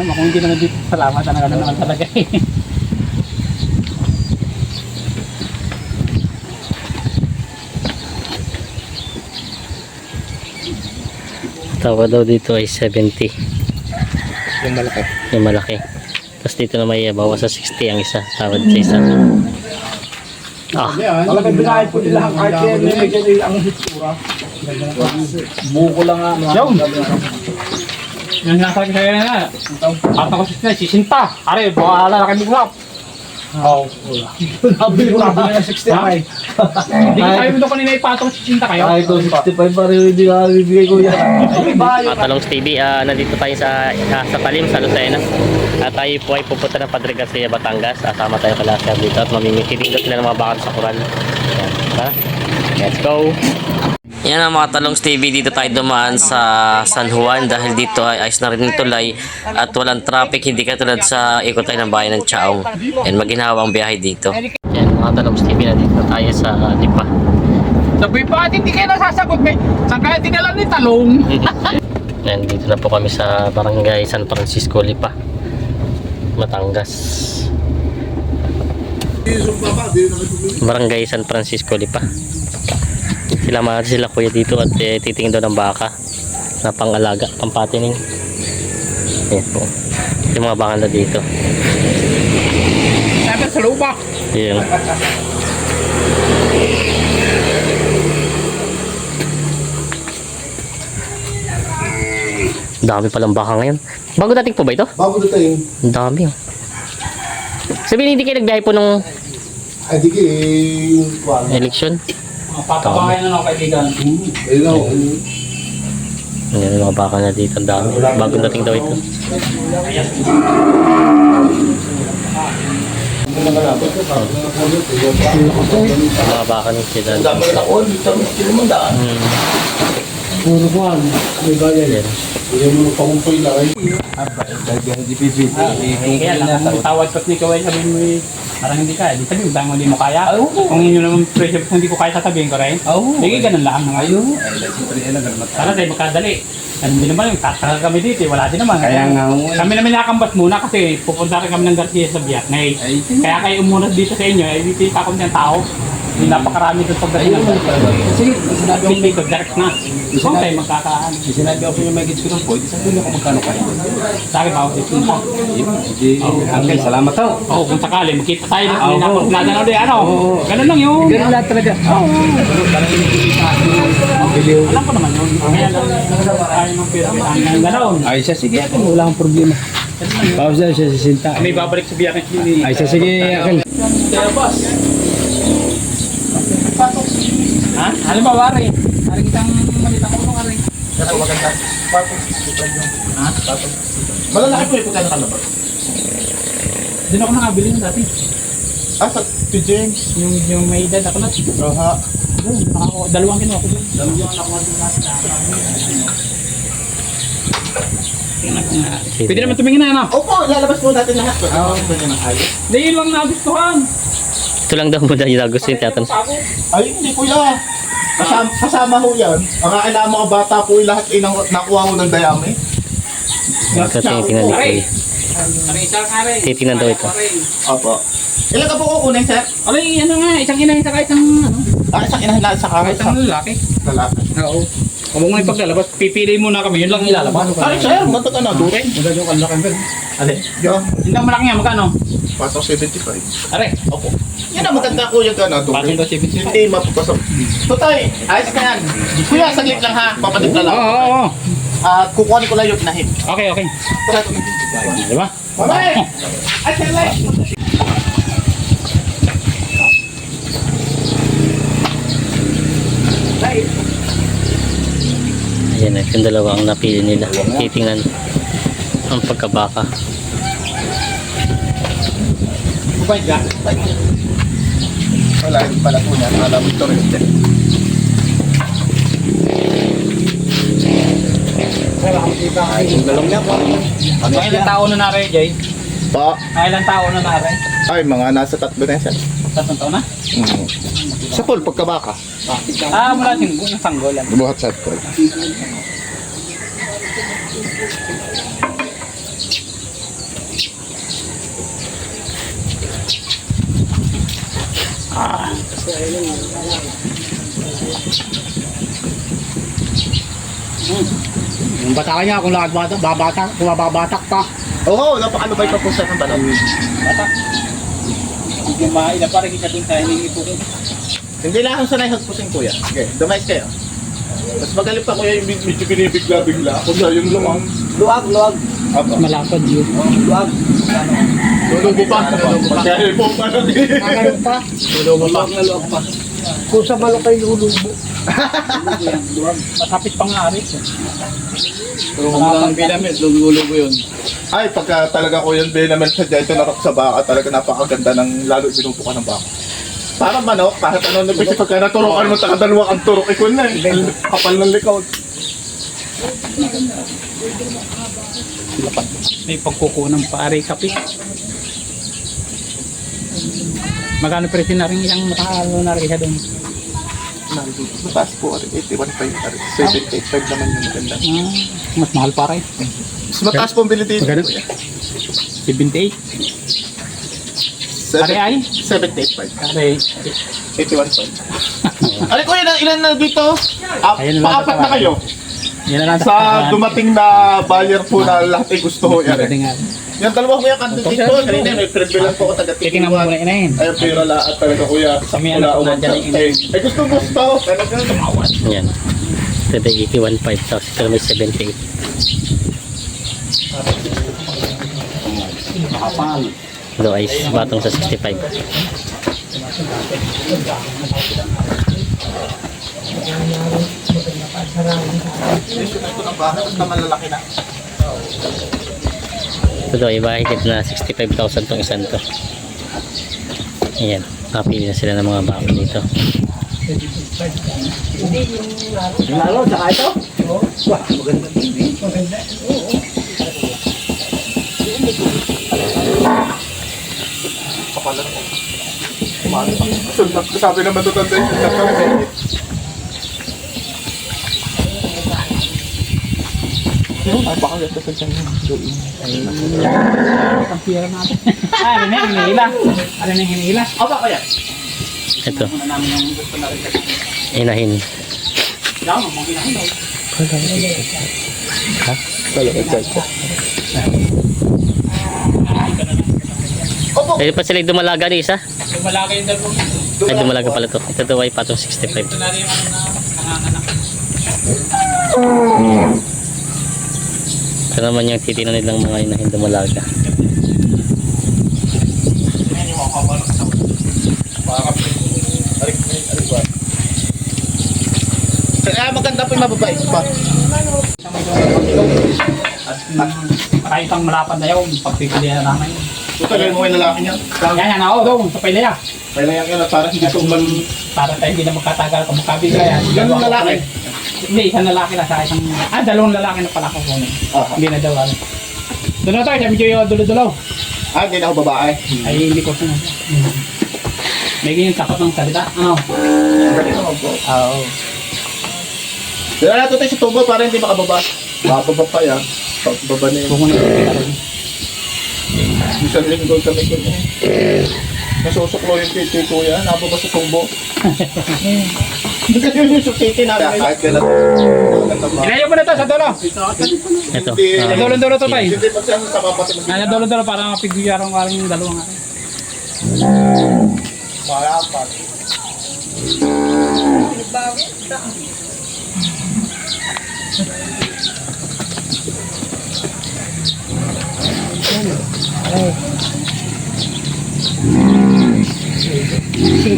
naman, kung hindi naman dito salamat, ano ano naman talaga eh. Tawa daw dito ay 70. Yung malaki. Yung malaki. Tapos dito na may bawas sa 60 ang isa. Tawad sa isa. Ah, Talagang binahay po nila ang. May ganyan ang hitsura. Buko lang nga. Yun! Yung nasabi sa'yo na nga, at ako sa sisinta. Are, bahala na kami gulap. Oo. Ko nabili ng 60 ay. Hindi ko tayo doon kanina ipatong sisinta kayo. Ay, ito 65 pa rin hindi ka bibigay ko yan. Mga talong TV, ah, nandito tayo sa ah, sa Talim, sa Lucena. At tayo po ay pupunta ng Padre Garcia, Batangas. Asama tayo kala Sir dito at mamimitiling daw sila ng mga bakal sa Coral. Ha? Let's go! Yan ang mga talong TV dito tayo dumaan sa San Juan dahil dito ay ayos na rin yung tulay at walang traffic hindi katulad sa ikot tayo ng bayan ng Chaong. Yan, maginhawa ang biyahe dito. Yan mga talong TV na dito tayo sa Lipa. Sabi pa, at hindi kayo nasasagot. May, saan kaya tinalan ni Talong? Yan, dito na po kami sa Barangay San Francisco Lipa. Matangas. Barangay San Francisco Lipa. Sila mga sila kuya dito at eh, titingin daw ng baka na pangalaga, pampatining. Yan po. Yung mga baka na dito. Sabi sa lubak. Yan. Dami palang baka ngayon. Bago dating po ba ito? Bago dating, Ang dami oh. Sabihin hindi kayo nagbiyahe po nung ay di ka eh, yung election. Papabahay na ako kaibigan. Ayun na, Ayan yung mga baka na dito. Ang dami. Bagong dating daw ito. Mga baka ni sila. dami na ako, dito mo daan. Puro kuhan. May bayan. Ayan. Hindi mo pangumpoy lang eh. Kaya lang, kung tawad ko ni Kawai, sabihin mo eh, parang hindi kaya. Di sabihin, mo hindi mo kaya. Kung inyo naman pressure, kung hindi ko kaya sasabihin ko rin. Sige, ganun lang. Mga yun. Sana tayo magkadali. Ano din naman yung tataka kami dito, eh, wala din naman. Kaya nga, oo. Kami naman nakakambas muna kasi pupunta rin kami ng Garcia sa Vietnam. Kaya kayo umunas dito sa inyo, eh, dito takong ng tao. Yung napakarami doon pagdating ng Sige, sinabi Hindi ko direct na. Kung tayo magkakaan. Sinabi ako yung may gits ko ng point, sabi ko magkano kayo. Sa akin, bawat na. Sige, Uncle, salamat daw. Oo, kung sakali, magkita tayo ng Oo. oh, napagplada na ulit. Ano? Ganun lang yun. Ganun lahat talaga. Oo. Alam ko naman yun. Kaya lang tayo ng pera. Ganoon. Ay, siya, sige, wala akong problema. Pausa siya sa sinta. Kami babalik sa biyakin Ay, siya, sige, Uncle. Kaya boss. Ha? Ano ba, Wari? Hari kitang malitang ulo ka rin. Pero maganda. Patong sipan yung. Ha? Patong Malalaki po yung pagkano kalabas. Doon ako nakabili ng dati. Ah, sa to James. Yung, yung may edad ako na. Aha. Doon, nakako- dalawang kinuha ko doon. Dalawang nakuha doon natin. Ko. Pwede naman tumingin na, ano? Opo, lalabas po natin lahat. Oo. Ito ayos. Hindi, yun lang nagustuhan. Ito lang daw muna yung gusto yung tiyatan. Ay, hindi kuya. Kasama, kasama ho yan. Ang na mga bata po yung lahat ay nang- nakuha ho ng dayami. Ito tinitingnan ni Kuya. Titingnan daw ito. Opo. Ilan ka po kukunin, sir? Alay, ano nga, isang inahin sa kahit ang, ano, Ah, isang inahin lahat sa kahit sa ang lalaki. lalaki. Oo. Kung mo ipaglalabas, pipili muna kami, yun lang ilalabas. Ay, sir, matag ka na. Durin. Maganda yung kalaki. Alin? Yan. Hindi ang malaki nga, magkano? Patong 75. Are, Opo. Yan ang maganda kuya ka na. Bakit Durin. daw 75? Hindi mapapasok. Tutay, ayos ka yan. Kuya, saglit lang ha. Papalit na Oo, lang. oo, oo. At kukuhanin ko lang yung inahin. Okay, okay. Tara, Di ba? Mamay! Ay, sir, Ayan na, yung dalawa ang napili nila. Titingnan ang pagkabaka. Wala, hindi pala po niya. Alam ito rin. Yung galong niya, po. Ano ilang tao na nare, Jay? Pa, Ah, ilang tao na nare? ay, mga nasa tatlo na yan, sir. Tatlong taon na? Mm. Sa pool, pagkabaka. Ah, mula singgo ng sanggolan. Buhat sa pool. Ah. Hmm. Yung bata niya, kung lahat bata, babata, kung mababatak pa. Oo, oh, napakalubay pa po sa ng balat. Bata. Hindi maaila, parang kita din sa hiningi. Hindi lang akong sanay hagpusin kuya. Sige, dumayos kayo. Mas magaling pa kuya yung med- medyo binibigla-bigla. Ako na yung lumang. Luwag, luwag. Apa. Malapad yun. Luwag. Lulubo pa. Po pa na din. Kakaroon pa. Lulubo pa. Luwag na luwag pa. Kung sa malo kayo lulubo. Masapit pang nga rin. Pero kung wala ng pilamid, lulubo yun. Ay, pagka talaga ko yung Benamel sa dyan, tinarap sa baka, talaga napakaganda ng lalo binubukan ng baka. Parang manok, kahit ano na kasi pagka naturokan mo, taka dalawa ang turok, ikon na eh. Kapal ng likod. May pagkukunang pare kape. Magkano presyo na rin yung makakalo na rin siya doon? Mataas po, 81.5, 785 naman yung maganda. Ah, mas mahal pa rin. Mas mataas po ang bili dito. Magkano? 78. Pare ay? 785. Pare. 81.5. Ay, kuya, ilan, na dito? Ah, Ayun na lang, paapat na kayo. Yan na lang. Sa dumating na buyer po na lahat ay gusto ko yan. Nga. Yung dalawa kuya, kanto dito. Kanina, may friend bilang po ako taga Titingnan mo muna inahin. Ay, pera lahat talaga kuya. Ko umang nandyan yung ay, gusto gusto. Talaga tumawad. Yan. Ito na 81.5 tapos ito may 78. Ito ay batong sa 65. Issue na ito bahay, basta malalaki na. Ito ay mahigit na 65,000 tong isang to. Ayan. Napili na sila ng mga bako dito. Lalo, saka ito? Wah, maganda TV. Maganda. Ko. Kumano pa. Sunod, sabi naman ito tanda yung talaga. Ay, baka ganda sa dyan. Ang pira natin. Ah, ano na yung hinihila? Ano na yung hinihila? O? Ito. Ano na rin kasi. Inahin. Yan, mga kinahin daw. Talaga dyan. Pwede pa sila dumalaga ni isa. Yung malaki yung dalawang. Ay, dumalaga pala to. Ito daw ay patong 65. Ito na rin yung na nanganganak. Ito naman yung titinan nilang mga dumalaga. Yung mga kabalak sa Kaya maganda po yung mababait pa. Kahit ang malapad na yun, pagpipilihan na namin. Tutalin mo yung lalaki niya. Yan yan ako doon, sa pilya. Kailangan yan at parang hindi tumbal. Para tayo hindi na magkatagal kung magkabigay yan. Ganun lalaki. Hindi, isang lalaki na sa isang... Ah, dalawang lalaki na pala ko kunin. Ah, Hindi na daw ano. Doon na tayo, sabi ko yung dulo-dulo. ah, hindi na ako babae. Ay, hindi ko sinunod. May ganyan takot ng salita. Ano? Oo. Dala natin tayo sa tubo para hindi makababa. Makababa pa yan. Pagbaba na yun. Kukunin ko. Isang linggo kami ko niya. Nasusuklo yung titi ko yan. Nababa sa tubo. Hindi yung sukiti namin. Kahit. Ilayo mo na to sa dulo. Ito. Sa ah, dulo-dulo to tayo. Hindi pa siya sa kapatid sa dulo-dulo para mapigyan ang yung dalawa nga. Para pa.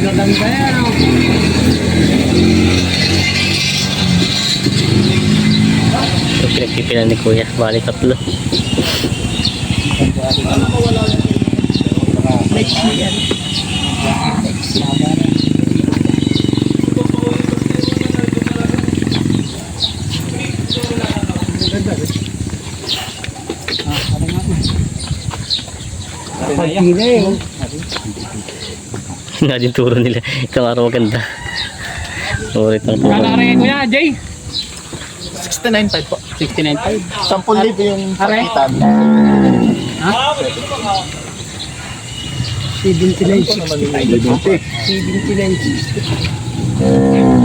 Sige, ganda yan. ito pinagpipilan ni Kuya. Bali tatlo. Pagkina eh. Nga din turo nila. Itong araw maganda. Ulit ang turo. Kala rin kuya, Jay. 69.5 po. 69.5. 10 libo yung Aray. pakitan. Ha?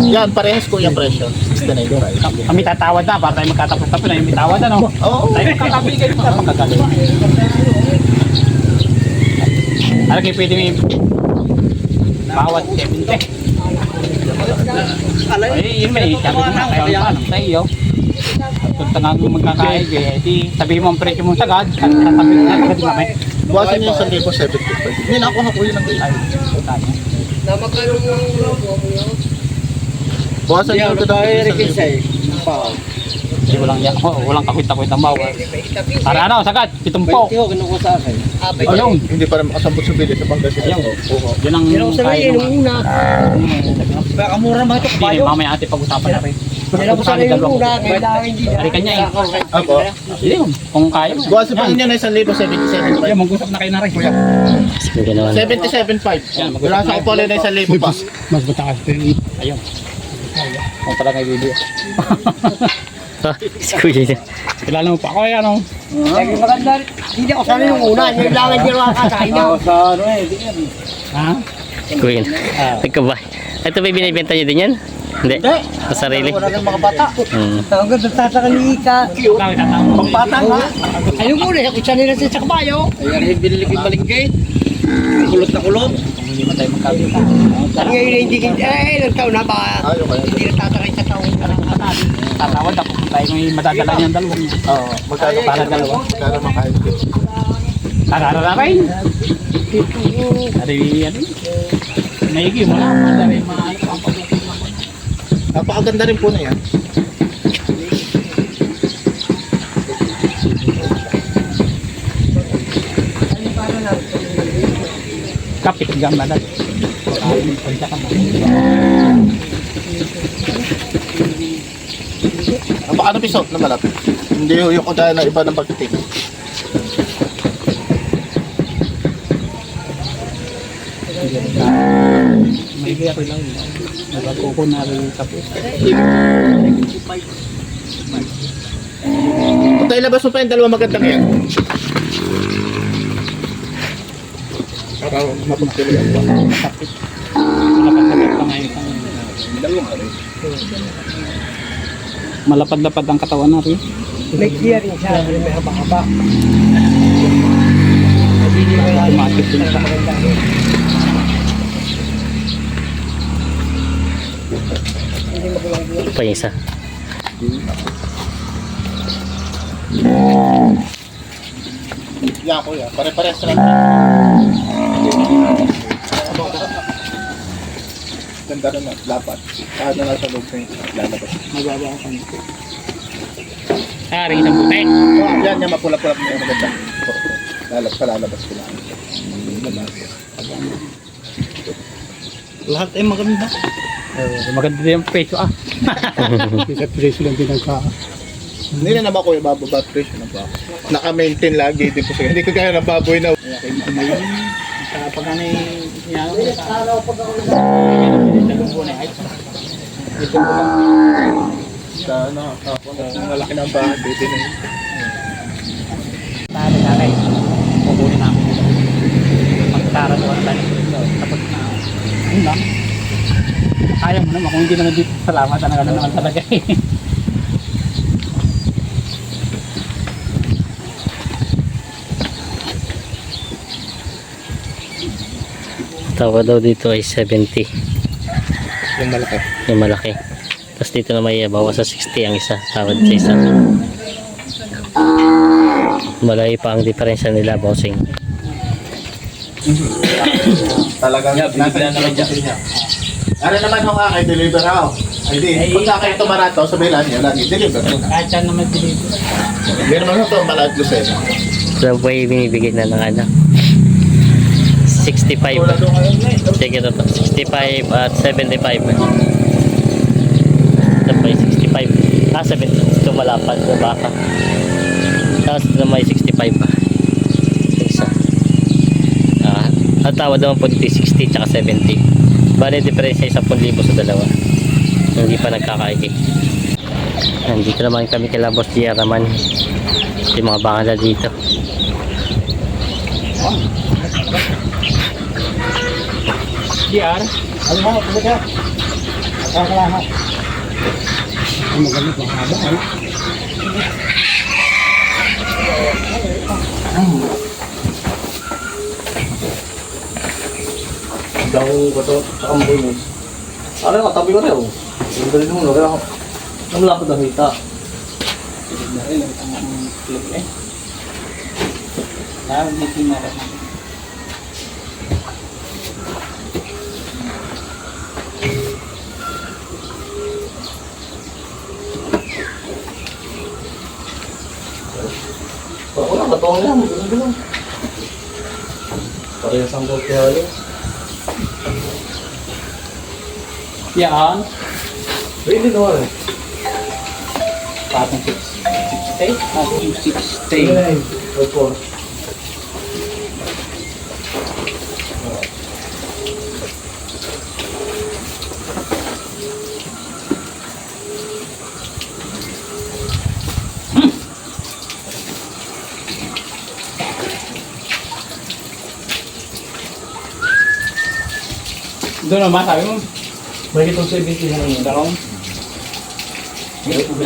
Yan, parehas ko yung presyo. 69.5. Kami tatawad na, para tayo magkatapos-tapos na yung may tawad ano. Oo. Tayo magkakabigay na magkagaling. Ano kayo pwede may bawat 70? Ay, yun may sabi mo na kayo ang tanong sa iyo. Kung tangang mo magkakaig eh, di sabihin mo ang presyo mo sagad, at sasabihin mo na agad mamay. Buwasan niyo yung 1,075. Hindi na ako hakuin ng Ay, tayo. Buwasan niyo ito ng 1,075. Hindi walang yak, oh, walang kakwita-kwita ang bawal. Para ano, sagad, pitumpo. Ayun, Hindi pa rin makasambot sa bilis sa Pangasinan. Ayun. Oo. yun ang kaya nung una. Kamura mga ito Hindi, mamaya ate pag-usapan natin. Pag-usapan natin dalawa. Ari kanya eh. Ako. Hindi, kung kaya mo. Buwasan pa niya na 1,077. Yan, mag-usap na kayo na rin. Sige ginawa na. 77.5. Yan, mag- Wala sa ko na 1,000 pa. Mas mataas pa yung Ayun. Kung pala may video. Ah, si Kuya yun. Kilala mo pa ako eh, ano? Lagi maganda. Hindi ako sana yung una. Yung lang hindi ako kakain na. Ha? Si Kuya yun. Nagkaba. Ito ba binibenta niyo din yan? Hindi. Hindi. Sa sarili. Wala ng mga bata. Hmm. Ang ganda tataka ni Ika. Lang, itatama. Pagpata nga. Ayun muna. Kung siya nila sa kabayo. Ay, ang binili ko yung malinggay. Kulot na kulot. Hindi mo tayo magkabita. Ang ngayon ay hindi. Ay, ilang taon na ba? Hindi na tatakay sa taon. Tatawad ako tayo may madadala niyang dalawang. Oo. Magkano Para dalawa. Magkano makain ko? Tarara na rin. Ari, ano? Naigi mo. Madari, maano ang pagkakas mo. Napakaganda rin po na yan. Kapit gam na dati. Napakano piso na malapit. Hindi yung kagaya ng iba ng pagtitig. May ko lang. Nagkakoko na rin tapos. Kung tayo labas mo pa yung dalawa magandang yan. Para mapagpili ako. Kapit. Malapad-lapad pa ngayon. Malapad-lapad ang katawan na rin. May clear rin siya. May haba-haba. Automatic din siya. Ito pa yung isa. Yan ko yan. Pare-pares lang. Ganda rin na. Lapat. Kahit na nasa loob ng lalabas. Magbabawa ka nito. Ah, rin puti. Oh, yan yan. Mapula-pula mo yung maganda. Lalabas pa lalabas ko lang. Lahat ay maganda. Eh, maganda din ang peso ah. Sa preso lang din ang ka. Hindi na naman ko yung bababa presyo ng bako. Naka-maintain lagi din po siya. Hindi ko gaya ng baboy na Kaya kayo kumayon. Sa pag ano yung sinalo ko sa Ito ko lang. sa ano, kapon at malaki ng bahay. Pwede na yun. Tara akin. Kukunin namin dito. Magtara doon tayo dito. Tapos na. Yun lang. Kaya mo naman kung hindi naman dito. Salamat talaga naman talaga eh. Tawa daw dito ay 70. Yung malaki. Yung malaki. Tapos dito na may bawas sa 60 ang isa. Tawad sa isa. Malay pa ang diferensya nila, bossing. Talagang yeah, nasa naman niya. Ano naman kung akin, deliver ako. Ay di, pagka kayo tumarato, sabihin lang niya, lagi deliver. Kahit yan naman dito. Hindi naman ito. So, po yung binibigay na ng ano. 65. Sige to, 65 at 75. Ito pa yung 65. Ah, 70. Ito malapad na baka. Tapos ito may 65 pa. Isa. Ah, ang tawad naman po dito 60 tsaka 70. Bale, diferensya ay 10,000 sa dalawa. Hindi pa nagkakaigi. Nandito naman kami kay Labos Gia naman. Yung mga bangala dito. GR. Ano mo, kumaka? Nakakalahat. Ang magalit, mahaba, ano? Daw ko to, sa kamboy mo. Ano ka, tabi ko rin, oh. Ang galing mo? Kaya ako, ang lapad ang hita. Ah, may tinara. Ako na, yan, ganun ganun. Parehas ang kaya yun. Yan. Pwede naman eh. Patong 6. 6 stay? Ah, 6 stay. Ay, opo. Doon naman, sabi mo. May itong 70 na yun. Dalawang. Yung isang pang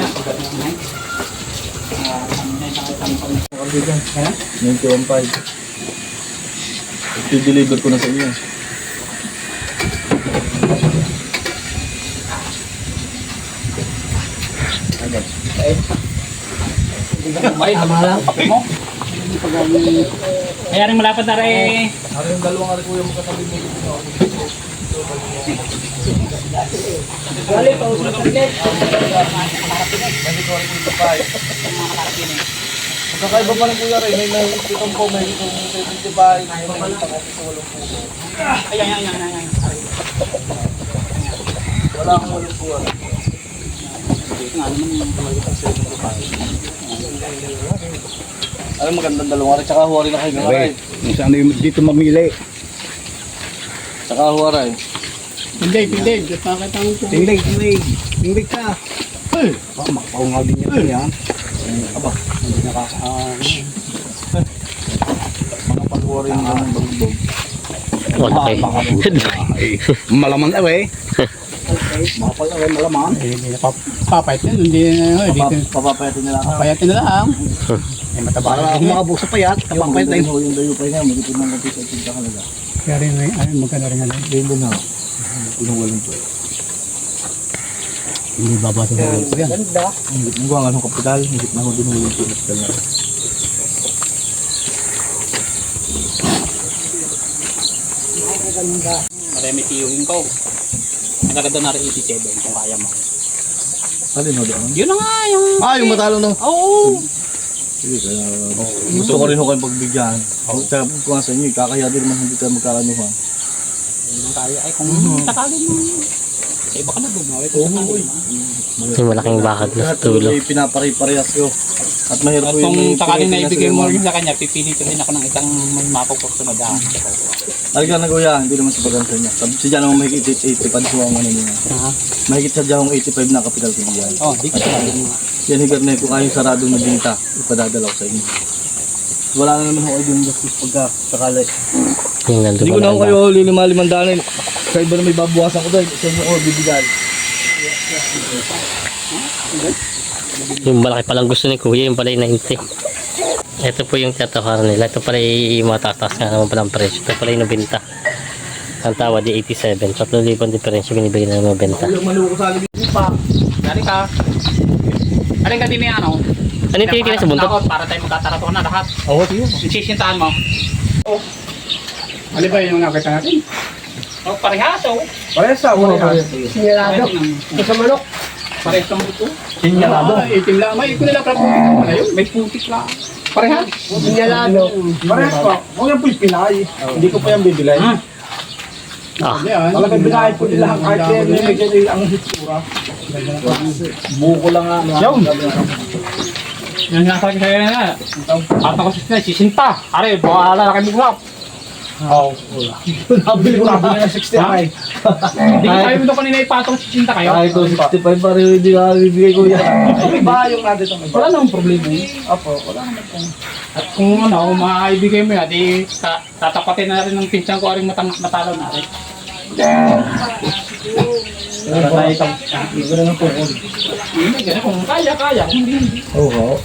Kaya? 91.5. I-deliver ko na sa inyo. Ay, tama lang. Kape mo. Kaya rin malapad na rin. Ano yung dalawang ari kuya mo katabi mo? Kakaiba pa ng kuya rin. May nakikitang po, may itong 75, may nakikitang ako sa walong puso. Ayan, ayan, ayan, ayan. Wala akong walong puso. Alam magandang dalawang ari, tsaka huwari na kayo aray. Saan yung dito mamili? Tsaka huwari. Hindi, hindi. Bakit ang Tinglig, tinglig. Tinglig ka. Ay, baka makapaungaw din yan. yan. Aba, hindi nakaka... Mga pag-huwari ng ganun bagbog. Malaki. Ay, malaman na eh. Makapal na eh, malaman. Na papayat yan. Hindi na, dito. Papa- Papapayatin nila. Papayatin na lang. Ay, mataba Para na ako rin. makabuk sa payat, Yung kapapayat na dayo yung dayo pa niya, magiging ng kapit sa tinta halaga. Kaya rin, ay, magkano rin ano. Yun din ako. Pinuwalan ko. Hindi babasa sa ulo ko yan. Higit mo ang anong kapital, higit na ako dinuwalan ko kapital na. Marami tiyuhin ko. Nagaganda na rin 87 kung kaya mo. Alin ho doon? Yun na nga yung... Ah, yung matalo no? Oo. Sige, kaya gusto ko rin ho kayong pagbigyan. Ko nga sa inyo, kakaya din naman hindi tayo magkakanuhan. Yung kaya. Ay, kung sakali mo. Eh, baka na bumawi. Oo, mo. Yung malaking bakad na sa Lahat tulo. ay pinapare-parehas ko. At mahirap At kung yung sakaling pinag- naibigay mo pinag- rin sa kanya, pipilitin din ako ng isang may mapagportunad. ah. Talaga na kuya, hindi naman sa pagkansa niya. Sabi siya naman mahigit 85 po ang ano niya. Mahigit sa diyang 85 na kapital ko diyan. Oh, di ko mo. Yan higar na kung kayong sarado na binta, ipadadala ko sa inyo. Wala na naman ako kayo yung gastos pagka sakali. Yung nandun Hindi ko na ako kayo lilima limandanin. Sa iba na may babawasan ko dahil sa inyo ko bibigay. Yung malaki palang gusto ni Kuya, yung pala yung 90. Ito po yung tatawaran nila. Ito pala yung matataas nga naman palang presyo. Ito pala yung nabenta. Ang tawad di 87. 3,000 diferensya binibigay na ng mabenta. Yung maluko sa akin. Pa, dali ka. Alin ka din ano? Ano yung tinitingnan sa buntot? Para tayo magkatarato na lahat. Oo, tiyo. Sisintahan mo. Oh. Ano ba yung nakita natin? Oh, parehas oh. Parehas sa ako. Sinyalado. Ito sa manok. Parehas ng buto. Sinyalado. Ah, itim lang. May iko nila kapag ano yun. May putik lang. Parehas. Sinyalado. Parehas pa. Huwag yan po'y pinay. Hindi ko pa yan bibilay. Ah. Ah, Yan. Talagang binayad ko nila ang kahit yan. May ganyan ang hitsura. Buko lang nga. Yan. Yan nga sabi sa'yo na. At ako sa sisinta. Are, bahala na kayo mag Oh. Nabili ko nabili na 65. Hindi ko tayo mo kanina ipatong sisinta kayo. Ay, ito 65 pa rin hindi ka bibigay ko yan. Iba yung natin ito. Wala namang problema yun. Opo, wala naman po. At kung ano, maibigay mo yan, di ta- tatapatin na rin ng pinsan ko rin matang matalo na rin. Para tayo ito. Iba na po. Hindi, ganun. Kung kaya, kaya. Kung hindi, hindi. Oo.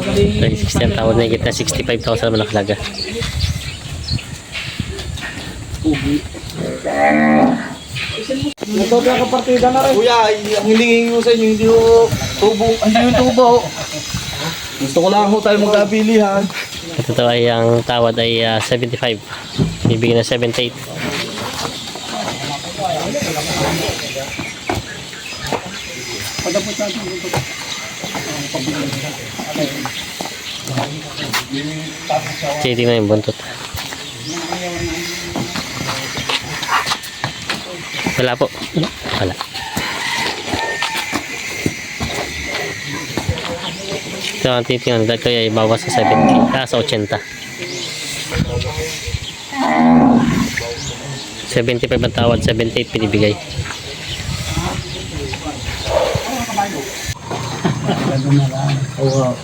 Ito yung 60 ang tawad na higit na 65,000 naman nakalaga. Nagtotoo ka partida na rin. Kuya, ang hilingi ko sa inyo, hindi ko tubo. Hindi yung tubo. Gusto ko lang ho tayo magkabilihan. At ito ay ang tawad ay ah, 75. Bibigyan na 78. Sige, na yung buntot. Wala po. Wala. Ito ang titingnan. Dahil kaya ibawas sa 70. Ah, sa 80. 75 ang tawad, 78 pinibigay. Ganun na lang. Oo.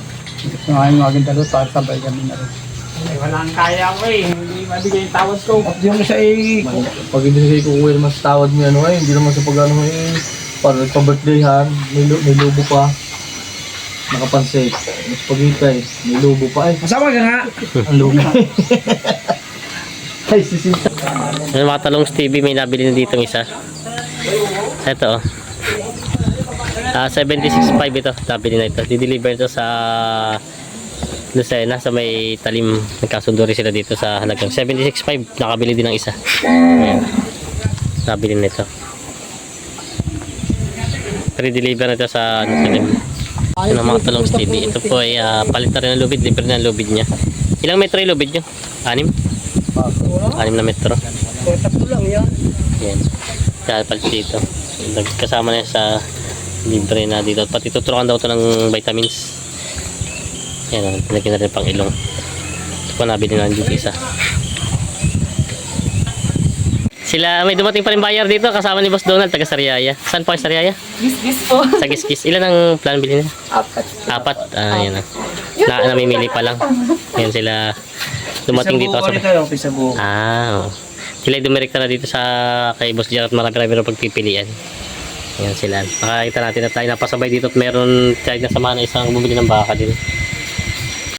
Gusto nga yung maganda doon para sabay kami na rin. Ay, walang kaya ko eh. Hindi mabigay yung tawad ko. At yung isa ay, pag hindi na kayo kukuha naman sa tawad mo ano eh, hindi naman sa pag ano eh, para nagpa-birthdayhan, may, lu- may lubo pa. Nakapansit. Mas pagitay, may lubo pa. Ay, Masama ka nga. ang lubo. Ay, sisin. Yung mga talong Stevie, may nabili na dito isa. Ito oh. Ah, 76.5 ito. Nabili na ito. Dideliver ito sa Lucena sa may talim. Nagkasundo rin sila dito sa halagang 76.5. Nakabili din ng isa. Ayan. Nabili na ito. Pre-deliver na ito sa ano, talim. Ito ng mga talong Stevie. Ito po ay ah, palit na rin ng lubid. Libre na ang lubid niya. Ilang metro yung lubid nyo? Anim? Anim na metro. Tatlo lang yan. Yan. Kaya palit dito. Nagkasama na sa libre na dito. Pati tuturuan daw to ng vitamins. Yan, nilagyan na rin pang ilong. Ito pa nabili na dito isa. Sila, may dumating pa rin bayar dito kasama ni Boss Donald, taga Sariaya. Saan po kayo Sariaya? Gis-gis po. Sa Kiskis. Ilan ang plan bilhin niya? Apat. Apat. Ah, yan na. Na, namimili pa lang. Yan sila dumating dito. Sa buo. Ah, oh. Sila dumirekta na dito sa kay Boss Gerard marami-rami na pagpipilian. Yan sila. Makakita natin na tayo napasabay dito at meron tayo na samahan na isang bumili ng baka din.